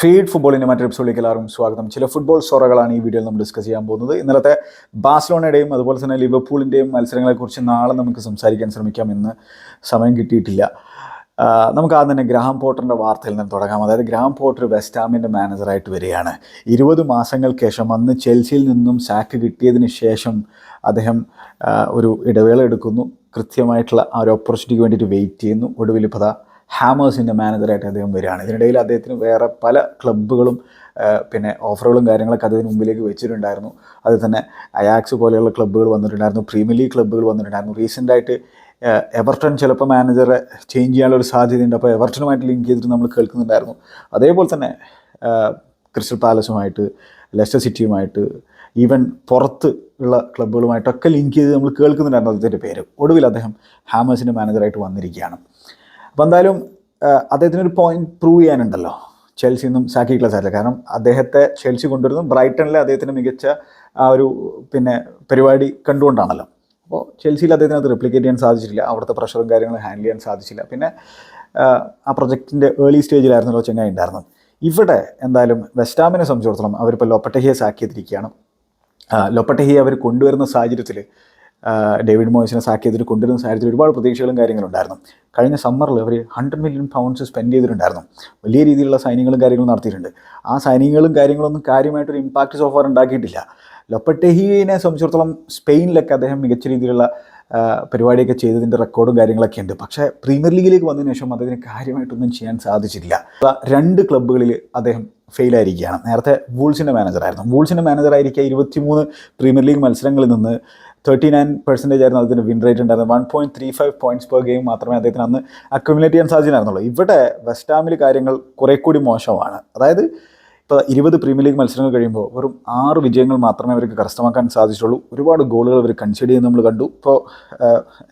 Feed ഫുട്ബോളിന്റെ മറ്റൊരു എപ്പിസോഡിലേക്ക് എല്ലാവരും സ്വാഗതം. ചില ഫുട്ബോൾ സൊറകളാണ് ഈ വീഡിയോയിൽ നമ്മൾ ഡിസ്കസ് ചെയ്യാൻ പോകുന്നത്. ഇന്നലത്തെ ബാഴ്സലോണയുടെയും അതുപോലെ തന്നെ ലിവർപൂളിന്റെയും മത്സരങ്ങളെക്കുറിച്ച് നാളെ നമുക്ക് സംസാരിക്കാൻ ശ്രമിക്കാം എന്ന് സമയം കിട്ടിയിട്ടില്ല. നമുക്ക് ആദ്യം തന്നെ ഗ്രാം പോട്ടറിന്റെ വാർത്തയിൽ നിന്ന് തുടങ്ങാം. അതായത് ഗ്രാം പോട്ടർ വെസ്റ്റാമിന്റെ മാനേജറായിട്ട് വരികയാണ്. ഇരുപത് മാസങ്ങൾക്ക് ശേഷം അന്ന് ചെൽസിയിൽ നിന്നും സാക്ക് കിട്ടിയതിന് ശേഷം അദ്ദേഹം ഒരു ഇടവേള എടുക്കുന്നു. കൃത്യമായിട്ടുള്ള ആ ഒരു ഓപ്പർച്യൂണിറ്റിക്ക് വേണ്ടിയിട്ട് വെയിറ്റ് ചെയ്യുന്നു. ഒടുവിൽ ഇപ്പോൾ ഹാമേഴ്സിന്റെ മാനേജറായിട്ട് അദ്ദേഹം വരികയാണ്. ഇതിനിടയിൽ അദ്ദേഹത്തിന് വേറെ പല ക്ലബ്ബുകളും പിന്നെ ഓഫറുകളും കാര്യങ്ങളൊക്കെ അദ്ദേഹത്തിന് മുമ്പിലേക്ക് വെച്ചിട്ടുണ്ടായിരുന്നു. അത് തന്നെ അയാക്സ് പോലെയുള്ള ക്ലബ്ബുകൾ വന്നിട്ടുണ്ടായിരുന്നു പ്രീമിയർ ലീഗ് ക്ലബ്ബുകൾ വന്നിട്ടുണ്ടായിരുന്നു. റീസെന്റായിട്ട് എവർട്ടൺ ചിലപ്പോൾ മാനേജറെ ചേഞ്ച് ചെയ്യാനുള്ള ഒരു സാധ്യതയുണ്ട്. അപ്പോൾ എവർട്ടണുമായിട്ട് ലിങ്ക് ചെയ്തിട്ട് നമ്മൾ കേൾക്കുന്നുണ്ടായിരുന്നു. അതേപോലെ തന്നെ ക്രിസ്റ്റൽ പാലസുമായിട്ട് ലെസ്റ്റർ സിറ്റിയുമായിട്ട് ഈവൻ പുറത്ത് ഉള്ള ക്ലബ്ബുകളുമായിട്ടൊക്കെ ലിങ്ക് ചെയ്ത് നമ്മൾ കേൾക്കുന്നുണ്ടായിരുന്നു അദ്ദേഹത്തിന്റെ പേര്. ഒടുവിൽ അദ്ദേഹം ഹാമേഴ്സിന്റെ മാനേജറായിട്ട് വന്നിരിക്കുകയാണ്. അപ്പോൾ എന്തായാലും അദ്ദേഹത്തിനൊരു പോയിന്റ് പ്രൂവ് ചെയ്യാനുണ്ടല്ലോ. ചെൽസി നിന്നും സാക്കി ക്ലാസ് ആയില്ല കാരണം അദ്ദേഹത്തെ ചെൽസി കൊണ്ടുവരുന്നു ബ്രൈറ്റണിലെ അദ്ദേഹത്തിന് മികച്ച ആ ഒരു പിന്നെ പരിപാടി കണ്ടുകൊണ്ടാണല്ലോ. അപ്പോൾ ചെൽസിയിൽ അദ്ദേഹത്തിന് അത് റിപ്ലിക്കേറ്റ് ചെയ്യാൻ സാധിച്ചിട്ടില്ല. അവിടുത്തെ പ്രഷറും കാര്യങ്ങളും ഹാൻഡിൽ ചെയ്യാൻ സാധിച്ചില്ല. പിന്നെ ആ, ആ പ്രൊജക്റ്റിന്റെ ഏർലി സ്റ്റേജിലായിരുന്നല്ലോ ചെങ്ങായി ഉണ്ടായിരുന്നത്. ഇവിടെ എന്തായാലും വെസ്റ്റാമിനെ സംബന്ധിച്ചിടത്തോളം അവരിപ്പോൾ ലൊപ്പട്ടഹിയെ സാക്കിയെത്തിരിക്കുകയാണ് ലൊപ്പട്ടഹിയെ അവർ കൊണ്ടുവരുന്ന സാഹചര്യത്തിൽ ഡേവിഡ് മോയിസിനെ സാക്ക് ചെയ്തിട്ട് കൊണ്ടുവരുന്ന സാഹചര്യത്തിൽ ഒരുപാട് പ്രതീക്ഷകളും കാര്യങ്ങളും ഉണ്ടായിരുന്നു കഴിഞ്ഞ സമ്മറിൽ അവർ ഹൺഡ്രഡ് മില്യൺ പൗണ്ട്സ് സ്പെൻഡ് ചെയ്തിട്ടുണ്ടായിരുന്നു. വലിയ രീതിയിലുള്ള സൈനികങ്ങളും കാര്യങ്ങളും നടത്തിയിട്ടുണ്ട്. ആ സൈനികങ്ങളും കാര്യങ്ങളൊന്നും കാര്യമായിട്ടൊരു ഇമ്പാക്റ്റ് സോഫാർ ഉണ്ടാക്കിയിട്ടില്ല. ലൊപ്പട്ടെഹിയെ സംബന്ധിച്ചിടത്തോളം സ്പെയിനിലൊക്കെ അദ്ദേഹം മികച്ച രീതിയിലുള്ള പരിപാടിയൊക്കെ ചെയ്തതിന്റെ റെക്കോർഡും കാര്യങ്ങളൊക്കെ ഉണ്ട്. പക്ഷേ പ്രീമിയർ ലീഗിലേക്ക് വന്നതിന് ശേഷം അദ്ദേഹത്തിന് കാര്യമായിട്ടൊന്നും ചെയ്യാൻ സാധിച്ചിട്ടില്ല. രണ്ട് ക്ലബ്ബുകളിൽ അദ്ദേഹം ഫെയിലായിരിക്കുകയാണ് നേരത്തെ വൂൾസിന്റെ മാനേജറായിരുന്നു വൂൾസിന്റെ മാനേജറായിരിക്കുക ഇരുപത്തിമൂന്ന് പ്രീമിയർ ലീഗ് മത്സരങ്ങളിൽ നിന്ന് തേർട്ടി നയൻ പെർസെന്റേജ് ആയിരുന്നു അതിന്റെ വിൻ റേറ്റ് ഉണ്ടായിരുന്നത്. One point three five points per game മാത്രമേ അദ്ദേഹത്തിന് അന്ന് അക്യുമുലേറ്റ് ചെയ്യാൻ സാധിച്ചിട്ടുണ്ടായിരുന്നുള്ളൂ ഇവിടെ വെസ്റ്റ് ഹാമിൽ കാര്യങ്ങൾ കുറെ കൂടി മോശമാണ്. അതായത് ഇപ്പോൾ ഇരുപത് പ്രീമിയർ ലീഗ് മത്സരങ്ങൾ കഴിയുമ്പോൾ വെറും ആറ് വിജയങ്ങൾ മാത്രമേ അവർക്ക് കരസ്ഥമാക്കാൻ സാധിച്ചിട്ടുള്ളൂ ഒരുപാട് ഗോളുകൾ അവർ കൺസിഡ് ചെയ്യുന്ന നമ്മൾ കണ്ടു. ഇപ്പോൾ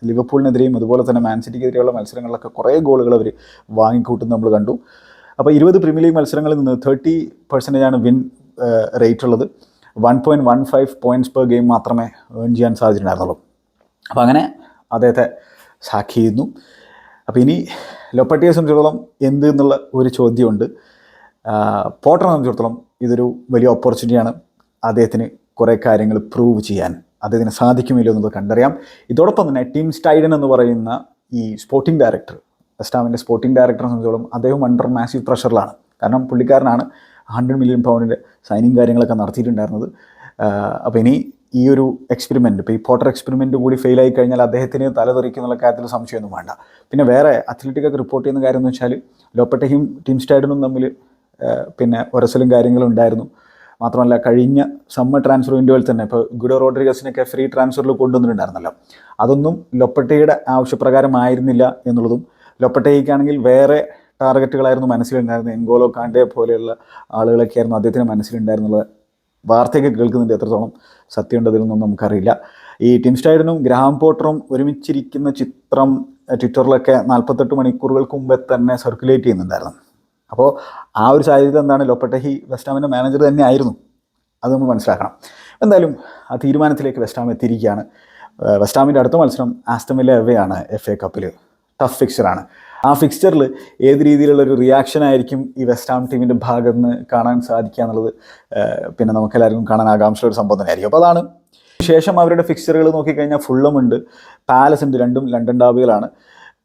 ലിവർപൂളിനെതിരെയും അതുപോലെ തന്നെ മാൻ സിറ്റിക്കെതിരെയുള്ള മത്സരങ്ങളിലൊക്കെ കുറേ ഗോളുകൾ അവർ വാങ്ങിക്കൂട്ടുന്ന നമ്മൾ കണ്ടു. അപ്പോൾ ഇരുപത് പ്രീമിയർ ലീഗ് മത്സരങ്ങളിൽ നിന്ന് തേർട്ടി പെർസെന്റേജാണ് വിൻ റേറ്റ് ഉള്ളത്. One point one five points per game മാത്രമേ ഏൺ ചെയ്യാൻ സാധിച്ചിട്ടുണ്ടായിരുന്നുള്ളൂ. അപ്പോൾ അങ്ങനെ അദ്ദേഹത്തെ സാക്ക് ചെയ്യുന്നു. അപ്പോൾ ഇനി ലൊപ്പട്ടിയെ സംബന്ധിച്ചിടത്തോളം എന്ത് എന്നുള്ള ഒരു ചോദ്യമുണ്ട്. പോട്ടറെ സംബന്ധിച്ചിടത്തോളം ഇതൊരു വലിയ ഓപ്പർച്യൂണിറ്റിയാണ് അദ്ദേഹത്തിന് കുറേ കാര്യങ്ങൾ പ്രൂവ് ചെയ്യാൻ. അദ്ദേഹത്തിന് സാധിക്കുമില്ലോ എന്നുള്ളത് കണ്ടറിയാം. ഇതോടൊപ്പം തന്നെ ടീം സ്റ്റൈഡൻ എന്ന് പറയുന്ന ഈ സ്പോർട്ടിംഗ് ഡയറക്ടർ വെസ്റ്റാമിന്റെ സ്പോർട്ടിംഗ് ഡയറക്ടറെ സംബന്ധിച്ചോളം അദ്ദേഹം അണ്ടർ മാസീവ് പ്രഷറിലാണ് കാരണം പുള്ളിക്കാരനാണ് ഹൺഡ്രഡ് മില്യൺ പൗണ്ടിന്റെ സൈനിങ് കാര്യങ്ങളൊക്കെ നടത്തിയിട്ടുണ്ടായിരുന്നത്. അപ്പോൾ ഇനി ഈ ഒരു എക്സ്പെരിമെന്റ് ഇപ്പോൾ ഈ പോട്ടർ എക്സ്പെരിമെന്റ് കൂടി ഫെയിൽ ആയി കഴിഞ്ഞാൽ അദ്ദേഹത്തിന് തലതെറിക്കുന്നുള്ള കാര്യത്തിൽ സംശയമൊന്നും വേണ്ട. പിന്നെ വേറെ അത്ലറ്റിക്കൊക്കെ റിപ്പോർട്ട് ചെയ്യുന്ന കാര്യം എന്ന് വെച്ചാൽ ലോപ്പട്ടയും ടീം സ്റ്റൈഡനും തമ്മിൽ പിന്നെ ഒരസലും കാര്യങ്ങളും ഉണ്ടായിരുന്നു. മാത്രമല്ല കഴിഞ്ഞ സമ്മർ ട്രാൻസ്ഫർ വിൻഡോയിൽ തന്നെ ഇപ്പോൾ ഗുഡോ റോഡ്രിഗസിനൊക്കെ ഫ്രീ ട്രാൻസ്ഫറിൽ കൊണ്ടുവന്നിട്ടുണ്ടായിരുന്നല്ലോ. അതൊന്നും ലൊപ്പട്ടയുടെ ആവശ്യപ്രകാരമായിരുന്നില്ല എന്നുള്ളതും ലൊപ്പട്ടയ്ക്കാണെങ്കിൽ വേറെ ടാർഗറ്റുകളായിരുന്നു മനസ്സിലുണ്ടായിരുന്നത്. എങ്കോലോ കാണ്ടെ പോലെയുള്ള ആളുകളൊക്കെയായിരുന്നു അദ്ദേഹത്തിന് മനസ്സിലുണ്ടായിരുന്നുള്ള വാർത്തയൊക്കെ കേൾക്കുന്നുണ്ട് എത്രത്തോളം സത്യമുണ്ടതിലൊന്നും നമുക്കറിയില്ല. ഈ ടിം സ്റ്റൈഡനും ഗ്രാം പോട്ടറും ഒരുമിച്ചിരിക്കുന്ന ചിത്രം ട്വിറ്ററിലൊക്കെ നാൽപ്പത്തെട്ട് മണിക്കൂറുകൾക്ക് മുമ്പേ തന്നെ സർക്കുലേറ്റ് ചെയ്യുന്നുണ്ടായിരുന്നു. അപ്പോൾ ആ ഒരു സാഹചര്യത്തിൽ എന്താണ് ലൊപ്പട്ടഹി വെസ്റ്റാമിന്റെ മാനേജർ തന്നെ ആയിരുന്നു? അത് നമ്മൾ മനസ്സിലാക്കണം. എന്തായാലും ആ തീരുമാനത്തിലേക്ക് വെസ്റ്റാം എത്തിയിരിക്കുകയാണ്. വെസ്റ്റാമിന്റെ അടുത്ത മത്സരം ആസ്റ്റമിലെ എവയാണ്? എഫ് എ കപ്പിൽ ടഫ് ഫിക്സ്ചറാണ് ആ ഫിക്സ്ചറിൽ ഏത് രീതിയിലുള്ള ഒരു റിയാക്ഷൻ ആയിരിക്കും ഈ വെസ്റ്റ് ആം ടീമിന്റെ ഭാഗത്ത് നിന്ന് കാണാൻ സാധിക്കുക എന്നുള്ളത് പിന്നെ നമുക്കെല്ലാവർക്കും കാണാൻ ആകാംക്ഷയുള്ള ഒരു സംഭവം തന്നെയായിരിക്കും. അപ്പോൾ അതാണ്. ശേഷം അവരുടെ ഫിക്സ്ചറുകൾ നോക്കിക്കഴിഞ്ഞാൽ ഉണ്ട് പാലസ് ഉണ്ട് രണ്ടും ലണ്ടൻ ഡാബികളാണ്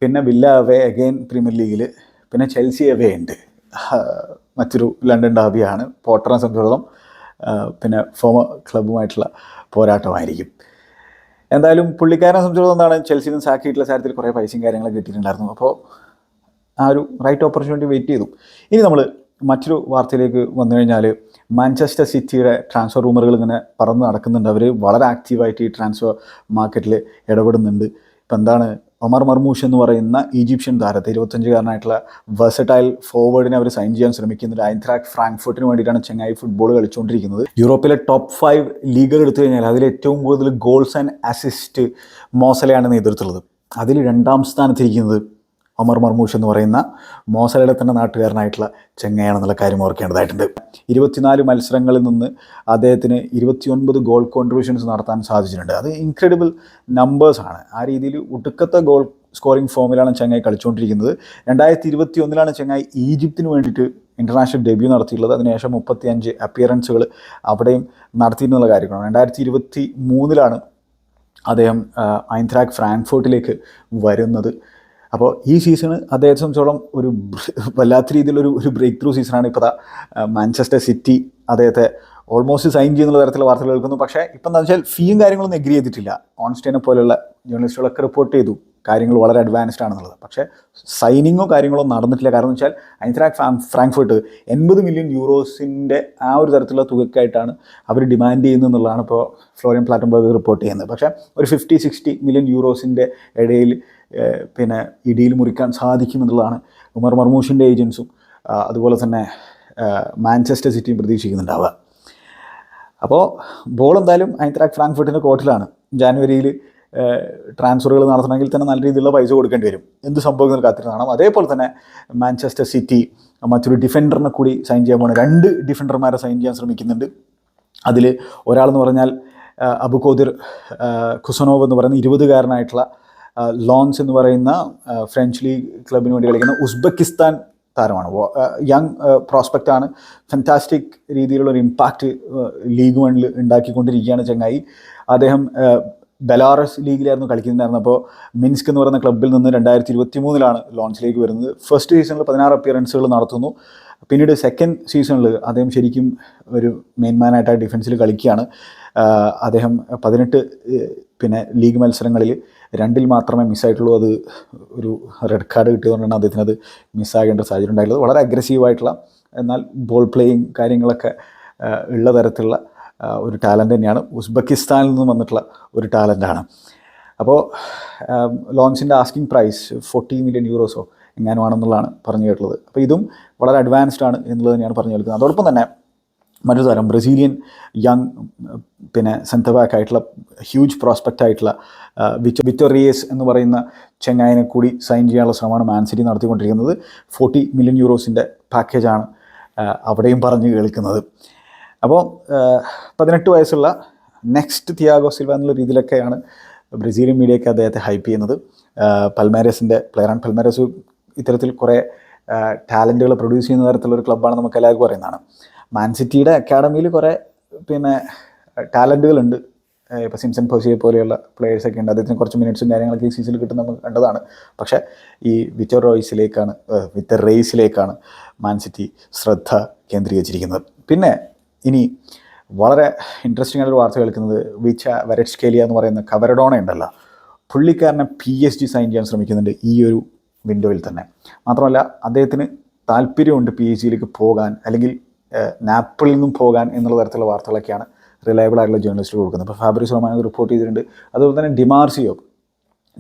പിന്നെ വില്ല അവേ അഗെയിൻ പ്രീമിയർ ലീഗിൽ പിന്നെ ചെൽസി അവേ ഉണ്ട്. മറ്റൊരു ലണ്ടൻ ഡാബിയാണ് പോട്ടറിനെ സംബന്ധിച്ചിടത്തോളം പിന്നെ ഫോമ ക്ലബ്ബുമായിട്ടുള്ള പോരാട്ടമായിരിക്കും. എന്തായാലും പുള്ളിക്കാരനെ സംബന്ധിച്ചിടത്തോളം എന്താണ് ചെൽസിയിൽ നിന്ന് സാക്കിയിട്ടുള്ള കാര്യത്തിൽ കുറേ പൈസയും കാര്യങ്ങളൊക്കെ കിട്ടിയിട്ടുണ്ടായിരുന്നു. അപ്പോൾ ആ ഒരു റൈറ്റ് ഓപ്പർച്യൂണിറ്റി വെയിറ്റ് ചെയ്തു. ഇനി നമ്മൾ മറ്റൊരു വാർത്തയിലേക്ക് വന്നു കഴിഞ്ഞാൽ മാഞ്ചസ്റ്റർ സിറ്റിയുടെ ട്രാൻസ്ഫർ റൂമറുകൾ ഇങ്ങനെ പറന്ന് നടക്കുന്നുണ്ട്. അവർ വളരെ ആക്റ്റീവായിട്ട് ഈ ട്രാൻസ്ഫർ മാർക്കറ്റിൽ ഇടപെടുന്നുണ്ട്. ഇപ്പം എന്താണ്? ഒമർ മർമൂഷ് എന്ന് പറയുന്ന ഈജിപ്ഷ്യൻ താരത്തെ ഇരുപത്തഞ്ചുകാരനായിട്ടുള്ള വെർസറ്റൈൽ ഫോർവേഡിനെ അവർ സൈൻ ചെയ്യാൻ ശ്രമിക്കുന്നുണ്ട്. ഐൻത്രാക് ഫ്രാങ്ക്ഫർട്ടിന് വേണ്ടിയിട്ടാണ് ചെങ്ങായി ഫുട്ബോൾ കളിച്ചുകൊണ്ടിരിക്കുന്നത് യൂറോപ്പിലെ ടോപ്പ് ഫൈവ് ലീഗുകൾ എടുത്തു കഴിഞ്ഞാൽ അതിൽ ഏറ്റവും കൂടുതൽ ഗോൾസ് ആൻഡ് അസിസ്റ്റ് മോസലയാണ് നേതൃത്വമുള്ളത് അതിൽ രണ്ടാം സ്ഥാനത്തിരിക്കുന്നത് ഒമർ മർമൂഷ് എന്ന് പറയുന്ന മോസലയുടെ നാട്ടുകാരനായിട്ടുള്ള ചെങ്ങയാണെന്നുള്ള കാര്യം ഓർക്കേണ്ടതായിട്ടുണ്ട്. ഇരുപത്തിനാല് മത്സരങ്ങളിൽ നിന്ന് അദ്ദേഹത്തിന് ഇരുപത്തിയൊൻപത് ഗോൾ കോൺട്രിബ്യൂഷൻസ് നടത്താൻ സാധിച്ചിട്ടുണ്ട്. അത് ഇൻക്രെഡിബിൾ നമ്പേഴ്സാണ് ആ രീതിയിൽ ഒടുക്കത്തെ ഗോൾ സ്കോറിംഗ് ഫോമിലാണ് ചെങ്ങായി കളിച്ചുകൊണ്ടിരിക്കുന്നത്. രണ്ടായിരത്തി ഇരുപത്തി ഒന്നിലാണ് ചെങ്ങായി ഈജിപ്തിന് വേണ്ടിയിട്ട് ഇന്റർനാഷണൽ ഡെബ്യൂ നടത്തിയിട്ടുള്ളത്. അതിനുശേഷം മുപ്പത്തി അഞ്ച് അപ്പിയറൻസുകൾ അവിടെയും നടത്തിയിരുന്നുള്ള കാര്യമാണ് രണ്ടായിരത്തി ഇരുപത്തി മൂന്നിലാണ് അദ്ദേഹം ഐൻത്രാക് ഫ്രാങ്ക്ഫോർട്ടിലേക്ക് വരുന്നത്. അപ്പോൾ ഈ സീസണ് അദ്ദേഹത്തെ സംബന്ധിച്ചോളം ഒരു വല്ലാത്ത രീതിയിലൊരു ഒരു ബ്രേക്ക് ത്രൂ സീസണാണ് ഇപ്പോൾ മാഞ്ചസ്റ്റർ സിറ്റി അദ്ദേഹത്തെ ഓൾമോസ്റ്റ് സൈൻ ചെയ്യുന്നുള്ള തരത്തിലുള്ള വാർത്തകൾ കേൾക്കുന്നു. പക്ഷേ ഇപ്പം എന്താ വെച്ചാൽ ഫീയും കാര്യങ്ങളൊന്നും എഗ്രി ചെയ്തിട്ടില്ല. ഓൺസ്റ്റൈനെ പോലെയുള്ള ജേർണലിസ്റ്റുകളൊക്കെ റിപ്പോർട്ട് ചെയ്തു. കാര്യങ്ങൾ വളരെ അഡ്വാൻസ്ഡ് ആണെന്നുള്ളത്. പക്ഷേ സൈനിങ്ങോ കാര്യങ്ങളോ നടന്നിട്ടില്ല. കാരണം വെച്ചാൽ ഫ്രാങ്ക് ഫ്രാങ്ക്ഫർട്ട് എൺപത് മില്യൺ യൂറോസിന്റെ ആ ഒരു തരത്തിലുള്ള തുകയ്ക്കായിട്ടാണ് അവർ ഡിമാൻഡ് ചെയ്യുന്നത് എന്നുള്ളതാണ് ഇപ്പോൾ ഫ്ലോറിയൻ പ്ലാറ്റംബർഗ് റിപ്പോർട്ട് ചെയ്യുന്നത്. പക്ഷേ ഒരു ഫിഫ്റ്റി സിക്സ്റ്റി മില്യൺ യൂറോസിന്റെ ഇടയിൽ പിന്നെ ഇടിയിൽ മുറിക്കാൻ സാധിക്കുമെന്നുള്ളതാണ് ഉമർ മർമൂഷിന്റെ ഏജൻസും അതുപോലെ തന്നെ മാഞ്ചസ്റ്റർ സിറ്റിയും പ്രതീക്ഷിക്കുന്നുണ്ടാവുക. അപ്പോൾ ബോൾ എന്തായാലും ഐൻത്രാക് ഫ്രാങ്ക്ഫർട്ടിന്റെ കോർട്ടിലാണ് ജാനുവരിയിൽ ട്രാൻസ്ഫറുകൾ നടത്തണമെങ്കിൽ തന്നെ നല്ല രീതിയിലുള്ള പൈസ കൊടുക്കേണ്ടി വരും. എന്ത് സംഭവം കാത്തിരുന്നാണ് അതേപോലെ തന്നെ മാഞ്ചസ്റ്റർ സിറ്റി മറ്റൊരു ഡിഫൻഡറിനെ കൂടി സൈൻ ചെയ്യാൻ പോകുന്നത് രണ്ട് ഡിഫൻഡർമാരെ സൈൻ ചെയ്യാൻ ശ്രമിക്കുന്നുണ്ട്. അതിൽ ഒരാളെന്ന് പറഞ്ഞാൽ അബുകോദിർ ഖുസനോവ് എന്ന് പറയുന്ന ഇരുപതുകാരനായിട്ടുള്ള ലോൺസ് എന്ന് പറയുന്ന ഫ്രഞ്ച് ലീഗ് ക്ലബിന് വേണ്ടി കളിക്കുന്ന ഉസ്ബെക്കിസ്ഥാൻ താരമാണ്. യങ് പ്രോസ്പെക്റ്റ് ആണ്. ഫാന്റാസ്റ്റിക് രീതിയിലുള്ള ഒരു ഇമ്പാക്റ്റ് ലീഗ് വണ്ണിൽ ഉണ്ടാക്കിക്കൊണ്ടിരിക്കുകയാണ് ചങ്ങായി. അദ്ദേഹം ബെലാറസ് ലീഗിലായിരുന്നു കളിക്കുന്നുണ്ടായിരുന്നത് അപ്പോൾ മിൻസ്ക് എന്ന് പറയുന്ന ക്ലബ്ബിൽ നിന്ന് രണ്ടായിരത്തി ഇരുപത്തി മൂന്നിലാണ് ലോഞ്ചിലേക്ക് വരുന്നത് ഫസ്റ്റ് സീസണിൽ പതിനാറ് അപ്പിയറൻസുകൾ നടത്തുന്നു. പിന്നീട് സെക്കൻഡ് സീസണിൽ അദ്ദേഹം ശരിക്കും ഒരു മെയിൻമാനായിട്ട് ഡിഫൻസിൽ കളിക്കുകയാണ്. അദ്ദേഹം പതിനെട്ട് പിന്നെ ലീഗ് മത്സരങ്ങളിൽ രണ്ടിൽ മാത്രമേ മിസ്സായിട്ടുള്ളൂ അത് ഒരു റെഡ് കാർഡ് കിട്ടിയതുകൊണ്ടാണ് അദ്ദേഹത്തിന് അത് മിസ്സാകേണ്ട സാഹചര്യം ഉണ്ടായിട്ടുള്ളത് വളരെ അഗ്രസീവായിട്ടുള്ള എന്നാൽ ബോൾ പ്ലേയിങ് കാര്യങ്ങളൊക്കെ ഉള്ള തരത്തിലുള്ള ഒരു ടാലന്റ് തന്നെയാണ്. ഉസ്ബെക്കിസ്ഥാനിൽ നിന്ന് വന്നിട്ടുള്ള ഒരു ടാലന്റാണ് അപ്പോൾ ലോൺസിന്റെ ആസ്കിങ് പ്രൈസ് ഫോർട്ടി മില്യൺ യൂറോസോ എങ്ങാനും ആണെന്നുള്ളതാണ് പറഞ്ഞു കേട്ടുള്ളത് അപ്പോൾ ഇതും വളരെ അഡ്വാൻസ്ഡ് ആണ് എന്നുള്ളത് തന്നെയാണ് പറഞ്ഞു കേൾക്കുന്നത് അതോടൊപ്പം തന്നെ മറ്റൊരു തരം ബ്രസീലിയൻ യങ് പിന്നെ സെന്റർ ബാക്ക് ആയിട്ടുള്ള ഹ്യൂജ് പ്രോസ്പെക്റ്റ് ആയിട്ടുള്ള വിറ്റോ വിറ്റോറിയസ് എന്ന് പറയുന്ന ചെങ്ങായനെ കൂടി സൈൻ ചെയ്യാനുള്ള ശ്രമമാണ് മാൻ സിറ്റി നടത്തിക്കൊണ്ടിരിക്കുന്നത്. ഫോർട്ടി മില്യൺ യൂറോസിന്റെ പാക്കേജാണ് അവിടെയും പറഞ്ഞു കേൾക്കുന്നത്. അപ്പോൾ പതിനെട്ട് വയസ്സുള്ള നെക്സ്റ്റ് തിയാഗോ സിൽവ എന്നുള്ള രീതിയിലൊക്കെയാണ് ബ്രസീലിയൻ മീഡിയയ്ക്ക് അദ്ദേഹത്തെ ഹൈപ്പ് ചെയ്യുന്നത്. പൽമേരസിന്റെ പ്ലെയറാണ് പൽമേരസ് ഇത്തരത്തിൽ കുറേ ടാലന്റുകൾ പ്രൊഡ്യൂസ് ചെയ്യുന്ന തരത്തിലുള്ള ഒരു ക്ലബ്ബാണ് നമുക്ക് എല്ലാവർക്കും അറിയുന്നതാണ്. മാൻസിറ്റിയുടെ അക്കാഡമിയിൽ കുറേ പിന്നെ ടാലന്റുകളുണ്ട് ഇപ്പോൾ സിംസൺ ഫോസിയെ പോലെയുള്ള പ്ലേയേഴ്സൊക്കെ ഉണ്ട്. അദ്ദേഹത്തിന് കുറച്ച് മിനിറ്റ്സും കാര്യങ്ങളൊക്കെ ഈ സീസണിൽ കിട്ടുന്ന നമുക്ക് കണ്ടതാണ്. പക്ഷേ ഈ വിറ്റർ റോയ്സിലേക്കാണ് വിറ്റർ റേസിലേക്കാണ് മാൻസിറ്റി ശ്രദ്ധ കേന്ദ്രീകരിച്ചിരിക്കുന്നത്. പിന്നെ ഇനി വളരെ ഇൻട്രസ്റ്റിംഗ് ആയിട്ടൊരു വാർത്ത കേൾക്കുന്നത് വിച്ച വെരറ്റ്സ്കേലിയ എന്ന് പറയുന്ന കവരഡോണ ഉണ്ടല്ലോ. പുള്ളിക്കാരനെ പി എസ് ഡി സൈൻ ചെയ്യാൻ ശ്രമിക്കുന്നുണ്ട് ഈ ഒരു വിൻഡോയിൽ തന്നെ. മാത്രമല്ല അദ്ദേഹത്തിന് താല്പര്യമുണ്ട് പി എസ് ഡിയിലേക്ക് പോകാൻ അല്ലെങ്കിൽ നാപ്പിളിൽ നിന്നും പോകാൻ എന്നുള്ള തരത്തിലുള്ള വാർത്തകളൊക്കെയാണ് റിലയബിൾ ആയിട്ടുള്ള ജേർണലിസ്റ്റ് കൊടുക്കുന്നത്. ഇപ്പോൾ ഫാബ്രിസ് റൊമാനോ റിപ്പോർട്ട് ചെയ്തിട്ടുണ്ട്. അതുപോലെ തന്നെ ഡിമാർസിയോ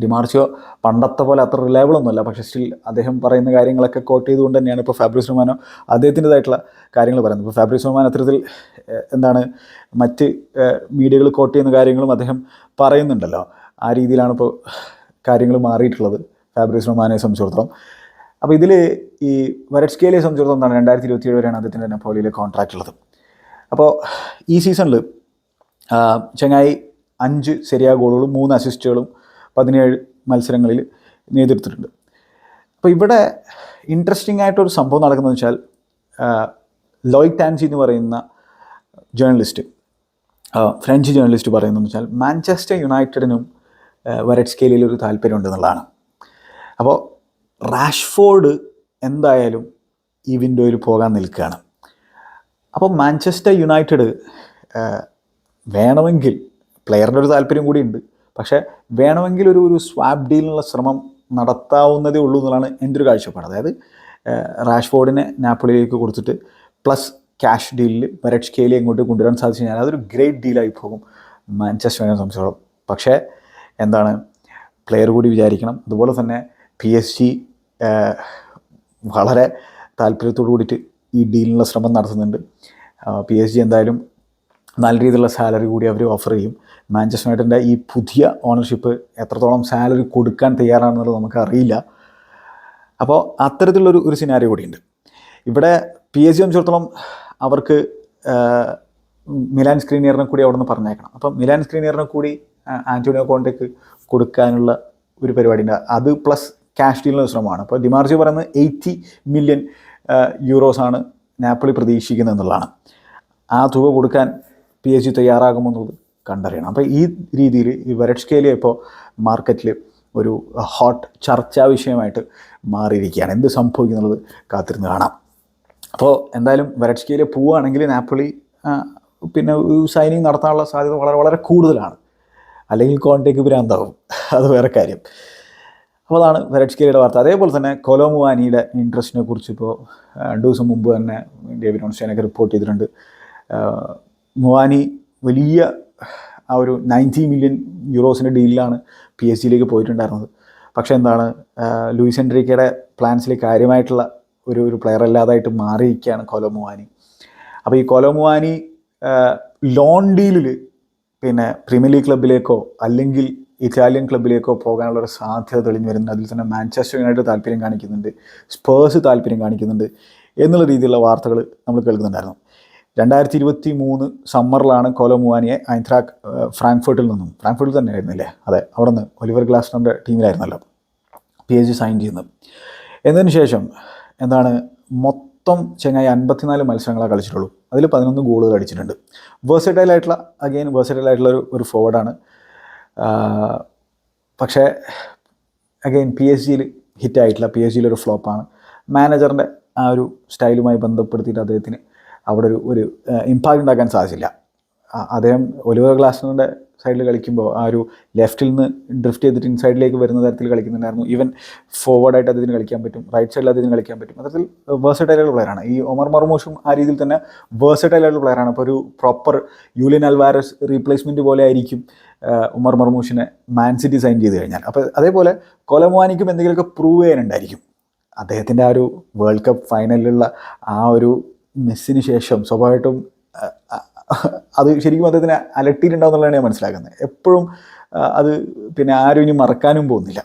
ഡിമാർച്ചിയോ പണ്ടത്തെ പോലെ അത്ര റിലയബിൾ ഒന്നുമല്ല. പക്ഷേ സ്റ്റിൽ അദ്ദേഹം പറയുന്ന കാര്യങ്ങളൊക്കെ കോട്ട് ചെയ്തുകൊണ്ട് തന്നെയാണ് ഇപ്പോൾ ഫാബ്രിസ് റുമാനോ അദ്ദേഹത്തിന്റെതായിട്ടുള്ള കാര്യങ്ങൾ പറയുന്നത്. ഇപ്പോൾ ഫാബ്രിസ് റുമാൻ അത്തരത്തിൽ എന്താണ് മറ്റ് മീഡിയകൾ കോട്ട് ചെയ്യുന്ന കാര്യങ്ങളും അദ്ദേഹം പറയുന്നുണ്ടല്ലോ. ആ രീതിയിലാണ് ഇപ്പോൾ കാര്യങ്ങൾ മാറിയിട്ടുള്ളത് ഫാബ്രിസ് റുമാനെ സംബന്ധിച്ചിടത്തോളം. അപ്പോൾ ഇതിൽ ഈ വരട്സ്കേലിയെ സംബന്ധിച്ചിടത്തോളം എന്താണ് രണ്ടായിരത്തി ഇരുപത്തി ഏഴ് വരെയാണ് അദ്ദേഹത്തിന്റെ നെപ്പോളിയിലെ കോൺട്രാക്റ്റ് ഉള്ളത്. അപ്പോൾ ഈ സീസണിൽ ചങ്ങായി അഞ്ച് ശരിയായ ഗോളുകളും മൂന്ന് അസിസ്റ്റുകളും പതിനേഴ് മത്സരങ്ങളിൽ നേതൃത്വത്തിട്ടുണ്ട് അപ്പോൾ ഇവിടെ ഇൻട്രസ്റ്റിംഗ് ആയിട്ടൊരു സംഭവം നടക്കുന്നതെന്ന് വെച്ചാൽ ലോയിക് ടാൻസി എന്ന് പറയുന്ന ജേർണലിസ്റ്റ് ഫ്രഞ്ച് ജേർണലിസ്റ്റ് പറയുന്നതെന്ന് വെച്ചാൽ മാഞ്ചസ്റ്റർ യുണൈറ്റഡിനും വരട്സ്കേലിയിൽ ഒരു താല്പര്യമുണ്ടെന്നുള്ളതാണ് അപ്പോൾ റാഷ്ഫോർഡ് എന്തായാലും ഈ വിൻഡോയിൽ പോകാൻ നിൽക്കുകയാണ്. അപ്പോൾ മാഞ്ചസ്റ്റർ യുണൈറ്റഡ് വേണമെങ്കിൽ പ്ലെയറിന്റെ ഒരു താല്പര്യം കൂടിയുണ്ട് പക്ഷേ വേണമെങ്കിൽ ഒരു ഒരു സ്വാപ്പ് ഡീലിനുള്ള ശ്രമം നടത്താവുന്നതേ ഉള്ളൂ എന്നുള്ളതാണ് എന്റെ ഒരു കാഴ്ചപ്പാട്. അതായത് റാഷ്ഫോർഡിനെ നാപ്പിളിയിലേക്ക് കൊടുത്തിട്ട് പ്ലസ് ക്യാഷ് ഡീലിൽ വരട്ട് സ്കെയിലി ഇങ്ങോട്ട് കൊണ്ടുവരാൻ സാധിച്ചു കഴിഞ്ഞാൽ അതൊരു ഗ്രേറ്റ് ഡീലായി പോകും മാഞ്ചസ്റ്റർ യുണൈറ്റഡ് സംബന്ധിച്ചോളം. പക്ഷേ എന്താണ് പ്ലെയർ കൂടി വിചാരിക്കണം. അതുപോലെ തന്നെ പി എസ് ജി വളരെ താല്പര്യത്തോടു കൂടിയിട്ട് ഈ ഡീലിനുള്ള ശ്രമം നടത്തുന്നുണ്ട്. പി എസ് ജി എന്തായാലും നല്ല രീതിയിലുള്ള സാലറി കൂടി അവർ ഓഫർ ചെയ്യും. മാഞ്ചസ്റ്റർ യുണൈറ്റഡിന്റെ ഈ പുതിയ ഓണർഷിപ്പ് എത്രത്തോളം സാലറി കൊടുക്കാൻ തയ്യാറാണെന്നുള്ളത് നമുക്കറിയില്ല അപ്പോൾ അത്തരത്തിലുള്ളൊരു ഒരു സിനാരിയോ കൂടിയുണ്ട്. ഇവിടെ പി എസ് ജി സംബന്ധിച്ചിടത്തോളം അവർക്ക് മിലാൻ സ്ക്രീനിയറിനെ കൂടി അവിടെ നിന്ന് പറഞ്ഞേക്കണം അപ്പം മിലാൻ സ്ക്രീനിയറിനെ കൂടി ആന്റോണിയോ കോണ്ടയ്ക്ക് കൊടുക്കാനുള്ള ഒരു പരിപാടി ഉണ്ട് അത് പ്ലസ് ക്യാഷ് ഡീലിനുള്ള ശ്രമമാണ്. അപ്പോൾ ഡിമാർജി പറയുന്നത് എയ്റ്റി മില്യൺ യൂറോസാണ് നാപ്പിളി പ്രതീക്ഷിക്കുന്നത് എന്നുള്ളതാണ് ആ തുക കൊടുക്കാൻ പി എസ് ജി തയ്യാറാകുമെന്നുള്ളത് കണ്ടറിയണം. അപ്പോൾ ഈ രീതിയിൽ ഈ വെരട്സ്കേലിയ ഇപ്പോൾ മാർക്കറ്റിൽ ഒരു ഹോട്ട് ചർച്ചാ വിഷയമായിട്ട് മാറിയിരിക്കുകയാണ്. എന്ത് സംഭവിക്കും എന്നുള്ളത് കാത്തിരുന്ന് കാണാം. അപ്പോൾ എന്തായാലും വെരട്സ്കേലിയ പോവുകയാണെങ്കിൽ നാപ്പിളി പിന്നെ സൈനിങ് നടത്താനുള്ള സാധ്യത വളരെ വളരെ കൂടുതലാണ്. അല്ലെങ്കിൽ കോണ്ടേക്ക് ഭ്രാന്താവും. അത് വേറെ കാര്യം. അപ്പോൾ അതാണ് വെരട്സ്കേലിയുടെ വാർത്ത. അതേപോലെ തന്നെ കൊലോമുവാനിയുടെ ഇൻട്രസ്റ്റിനെ കുറിച്ച് ഇപ്പോൾ രണ്ട് ദിവസം മുമ്പ് തന്നെ ഡേവിഡ് ഓൺസ്റ്റൈനൊക്കെ റിപ്പോർട്ട് ചെയ്തിട്ടുണ്ട്. മുവാനി വലിയ ആ ഒരു നയന്റി മില്യൺ യൂറോസിന്റെ ഡീലിലാണ് പി എസ് ജിയിലേക്ക് പോയിട്ടുണ്ടായിരുന്നത്. പക്ഷേ എന്താണ് ലൂയിസ് എൻട്രിക്കയുടെ പ്ലാൻസിൽ കാര്യമായിട്ടുള്ള ഒരു ഒരു പ്ലെയർ അല്ലാതായിട്ട് മാറിയിരിക്കുകയാണ് കൊലോമുവാനി അപ്പോൾ ഈ കൊലോമുവാനി ലോൺ ഡീലിൽ പിന്നെ പ്രീമിയർ ലീഗ് ക്ലബിലേക്കോ അല്ലെങ്കിൽ ഇറ്റാലിയൻ ക്ലബിലേക്കോ പോകാനുള്ള ഒരു സാധ്യത തെളിഞ്ഞു വരുന്നുണ്ട്. അതിൽ തന്നെ മാഞ്ചസ്റ്റർ യുണൈറ്റഡ് താല്പര്യം കാണിക്കുന്നുണ്ട് സ്പേഴ്സ് താല്പര്യം കാണിക്കുന്നുണ്ട് എന്നുള്ള രീതിയിലുള്ള വാർത്തകൾ നമ്മൾ കേൾക്കുന്നുണ്ടായിരുന്നു. രണ്ടായിരത്തി ഇരുപത്തി മൂന്ന് സമ്മറിലാണ് കോലമുവാനിയെ ഐൻത്രാക് ഫ്രാങ്ക്ഫർട്ടിൽ നിന്നും ഫ്രാങ്ക്ഫർട്ടിൽ തന്നെ ആയിരുന്നില്ലേ അതെ അവിടെ നിന്ന് ഒലിവർ ഗ്ലാസ്നറിന്റെ ടീമിലായിരുന്നല്ലോ പി എച്ച് സൈൻ ചെയ്യുന്നത്. എന്നതിന് ശേഷം എന്താണ് മൊത്തം ചെങ്ങായി അൻപത്തിനാല് മത്സരങ്ങളെ കളിച്ചിട്ടുള്ളൂ. അതിൽ പതിനൊന്ന് ഗോളുകൾ അടിച്ചിട്ടുണ്ട്. വേഴ്സറ്റൈൽ ആയിട്ടുള്ള അഗെയിൻ വേഴ്സറ്റൈൽ ആയിട്ടുള്ള ഒരു ഒരു ഫോർവേഡാണ് പക്ഷേ അഗെയിൻ പി എസ് ജിയിൽ ഹിറ്റായിട്ടില്ല പി എസ് ജിയിലൊരു ഫ്ലോപ്പാണ് മാനേജറിന്റെ ആ ഒരു സ്റ്റൈലുമായി ബന്ധപ്പെടുത്തിയിട്ട് അദ്ദേഹത്തിന് അവിടെ ഒരു ഒരു ഇമ്പാക്റ്റ് ഉണ്ടാക്കാൻ സാധിച്ചില്ല. അദ്ദേഹം ഒലിവർ ഗ്ലാസ്നറിന്റെ സൈഡിൽ കളിക്കുമ്പോൾ ആ ഒരു ലെഫ്റ്റിൽ നിന്ന് ഡ്രിഫ്റ്റ് ചെയ്തിട്ട് ഇൻസൈഡിലേക്ക് വരുന്ന തരത്തിൽ കളിക്കുന്നുണ്ടായിരുന്നു. ഈവൻ ഫോർവേഡായിട്ട് അദ്ദേഹത്തിന് കളിക്കാൻ പറ്റും റൈറ്റ് സൈഡിൽ അദ്ദേഹത്തിന് കളിക്കാൻ പറ്റും. അത്തരത്തിൽ വേഴ്സറ്റൈലുള്ള പ്ലെയറാണ് ഈ ഒമർ മർമോഷും ആ രീതിയിൽ തന്നെ വേഴ്സറ്റൈലുള്ള പ്ലെയറാണ് അപ്പോൾ ഒരു പ്രോപ്പർ യൂലിയൻ അൽവാരസ് റീപ്ലേസ്മെന്റ് പോലെ ആയിരിക്കും ഉമർ മർമൂഷിനെ മാൻ സിറ്റി സൈൻ ചെയ്ത് കഴിഞ്ഞാൽ. അപ്പോൾ അതേപോലെ കൊലമോനിക്കും എന്തെങ്കിലുമൊക്കെ പ്രൂവ് ചെയ്യാനുണ്ടായിരിക്കും. അദ്ദേഹത്തിന്റെ ആ ഒരു വേൾഡ് കപ്പ് ഫൈനലിലുള്ള ആ ഒരു മെസ്സിന് ശേഷം സ്വാഭാവികമായിട്ടും അത് ശരിക്കും അദ്ദേഹത്തിന് അലട്ടിയിട്ടുണ്ടാവുന്നുള്ളതാണ് ഞാൻ മനസ്സിലാക്കുന്നത്. എപ്പോഴും അത് പിന്നെ ആരും ഇനി മറക്കാനും പോകുന്നില്ല.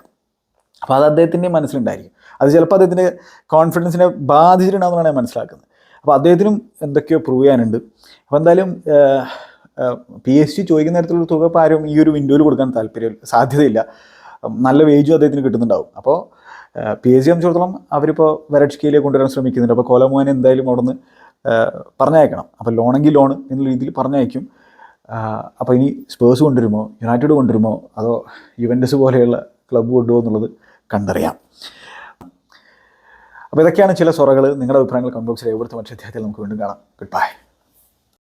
അപ്പോൾ അത് അദ്ദേഹത്തിന്റെ മനസ്സിലുണ്ടായിരിക്കും. അത് ചിലപ്പോൾ അദ്ദേഹത്തിന്റെ കോൺഫിഡൻസിനെ ബാധിച്ചിട്ടുണ്ടാവുന്നതാണ് ഞാൻ മനസ്സിലാക്കുന്നത്. അപ്പോൾ അദ്ദേഹത്തിനും എന്തൊക്കെയോ പ്രൂവ് ചെയ്യാനുണ്ട്. അപ്പോൾ എന്തായാലും പി എസ് ജി ചോദിക്കുന്ന തരത്തിലുള്ള തുക ഇപ്പോൾ ആരും ഈ ഒരു വിൻഡോയിൽ കൊടുക്കാൻ താല്പര്യം സാധ്യതയില്ല. നല്ല വേജും അദ്ദേഹത്തിന് കിട്ടുന്നുണ്ടാവും. അപ്പോൾ പി എസ് ജി സംബന്ധിച്ചിടത്തോളം അവരിപ്പോൾ വെരട്സ്കയിലേക്ക് കൊണ്ടുവരാൻ ശ്രമിക്കുന്നുണ്ട്. അപ്പോൾ കോലമോഹൻ എന്തായാലും അവിടെ നിന്ന് പറഞ്ഞയക്കണം. അപ്പോൾ ലോണെങ്കിൽ ലോൺ എന്നുള്ള രീതിയിൽ പറഞ്ഞയക്കും. അപ്പോൾ ഇനി സ്പേഴ്സ് കൊണ്ടുവരുമോ? യുണൈറ്റഡ് കൊണ്ടുവരുമോ? അതോ യുവന്റസ് പോലെയുള്ള ക്ലബ്ബ് കൊണ്ടുപോകുമോ എന്നുള്ളത് കണ്ടറിയാം. അപ്പോൾ ഇതൊക്കെയാണ് ചില സ്വറകൾ നിങ്ങളുടെ അഭിപ്രായങ്ങൾ കമന്റ് ബോക്സിൽ എവിടുത്തെ മറ്റു അധ്യായത്തിൽ നമുക്ക് വീണ്ടും കാണാം. Good bye